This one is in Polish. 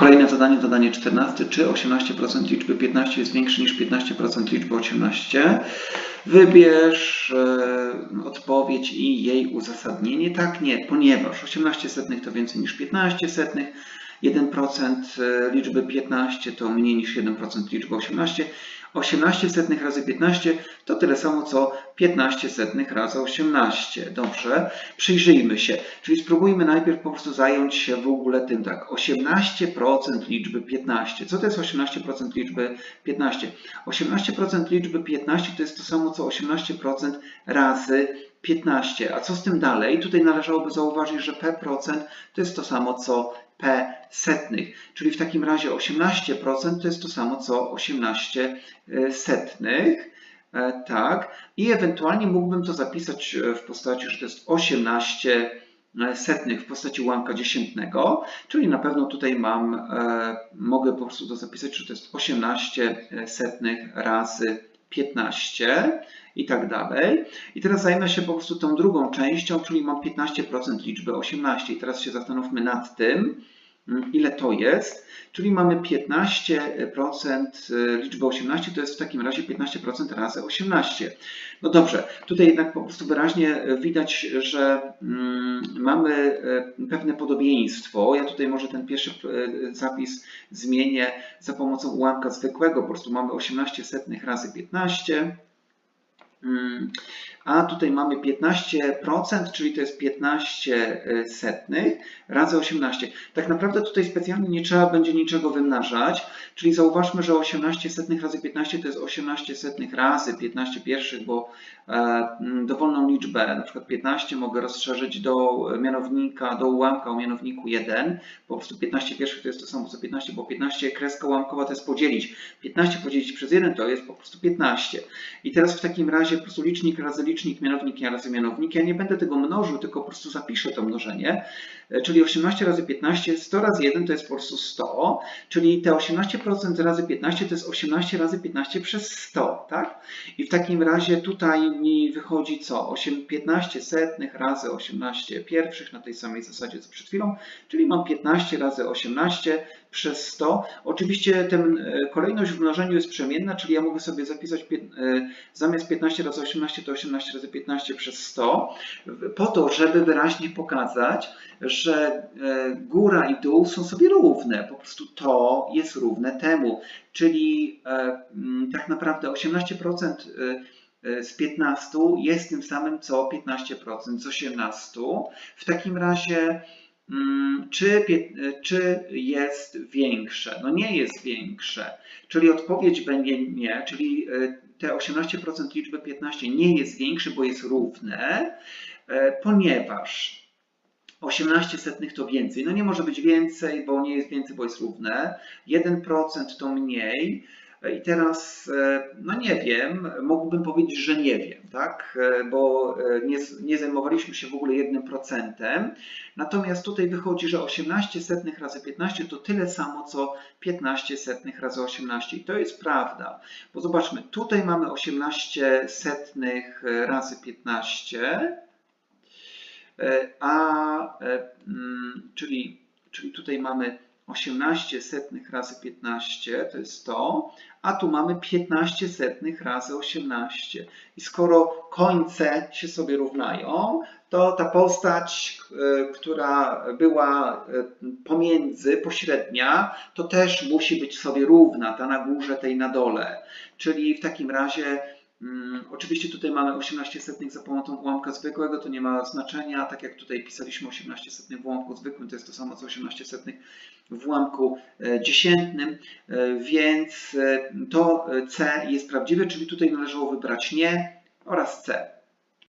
Kolejne zadanie, zadanie 14. Czy 18% liczby 15 jest większe niż 15% liczby 18? Wybierz e, odpowiedź i jej uzasadnienie. Tak, nie, ponieważ 18 setnych to więcej niż 15 setnych. 1% e, liczby 15 to mniej niż 1% liczby 18. 18 setnych razy 15 to tyle samo co 15 setnych razy 18. Dobrze, przyjrzyjmy się. Czyli spróbujmy najpierw po prostu zająć się w ogóle tym tak. 18% liczby 15. Co to jest 18% liczby 15? 18% liczby 15 to jest to samo co 18% razy 15. A co z tym dalej? Tutaj należałoby zauważyć, że p% to jest to samo co p setnych, czyli w takim razie 18% to jest to samo co 18 setnych. E, Tak, i ewentualnie mógłbym to zapisać e, w postaci, że to jest 18 setnych w postaci ułamka dziesiętnego, czyli na pewno tutaj mam, e, mogę po prostu to zapisać, że to jest 18 setnych razy 15 i tak dalej. I teraz zajmę się po prostu tą drugą częścią, czyli mam 15% liczby 18. I teraz się zastanówmy nad tym, ile to jest. Czyli mamy 15% liczby 18, to jest w takim razie 15% razy 18. No dobrze, tutaj jednak po prostu wyraźnie widać, że mm, mamy e, pewne podobieństwo. Ja tutaj może ten pierwszy zapis zmienię za pomocą ułamka zwykłego. Po prostu mamy 18 setnych razy 15. Mm, A tutaj mamy 15%, czyli to jest 15 setnych razy 18. Tak naprawdę tutaj specjalnie nie trzeba będzie niczego wymnażać, czyli zauważmy, że 18 setnych razy 15 to jest 18 setnych razy 15 pierwszych, bo e, mm, dowolną liczbę, na przykład 15 mogę rozszerzyć do mianownika, do ułamka o mianowniku 1. Po prostu 15 pierwszych to jest to samo co 15, bo 15 kreska ułamkowa to jest podzielić. 15 podzielić przez 1 to jest po prostu 15. I teraz w takim razie po prostu licznik razy licznik, mianownik razy mianownik. Ja nie będę tego mnożył, tylko po prostu zapiszę to mnożenie. E, Czyli 18 razy 15, 100 razy 1 to jest po prostu 100, czyli te 18% razy 15 to jest 18 razy 15 przez 100, tak? I w takim razie tutaj mi wychodzi co? 8, 15 setnych razy 18 pierwszych na tej samej zasadzie co przed chwilą, czyli mam 15 razy 18 przez 100. Oczywiście ten, e, kolejność w mnożeniu jest przemienna, czyli ja mogę sobie zapisać e, zamiast 15 razy 18 to 18 razy 15 przez 100, w- po to, żeby wyraźnie pokazać, że e, góra i dół są sobie równe. Po prostu to jest równe temu. Czyli e, tak naprawdę 18% e, z 15 jest tym samym co 15% z 18. W takim razie czy, pie- czy jest większe? No nie jest większe. Czyli odpowiedź będzie nie, czyli e, te 18% liczby 15 nie jest większe, bo jest równe, e, ponieważ 18 setnych to więcej. No nie może być więcej, bo nie jest więcej, bo jest równe. 1% to mniej. I teraz, e, no nie wiem, mógłbym powiedzieć, że nie wiem, tak? E, Bo e, nie, nie zajmowaliśmy się w ogóle jednym procentem. Natomiast tutaj wychodzi, że 18 setnych razy 15 to tyle samo, co 15 setnych razy 18. I to jest prawda. Bo zobaczmy, tutaj mamy 18 setnych razy 15, e, a mm, czyli, czyli tutaj mamy 18 setnych razy 15 to jest 100, a tu mamy 15 setnych razy 18. I skoro końce się sobie równają, to ta postać, e, która była e, pomiędzy, pośrednia, to też musi być sobie równa, ta na górze, tej na dole. Czyli w takim razie Mm, Oczywiście tutaj mamy 18 setnych za pomocą ułamka zwykłego, to nie ma znaczenia, tak jak tutaj pisaliśmy 18 setnych w ułamku zwykłym, to jest to samo co 18 setnych w ułamku e, dziesiętnym, e, więc e, to C jest prawdziwe, czyli tutaj należało wybrać nie oraz C.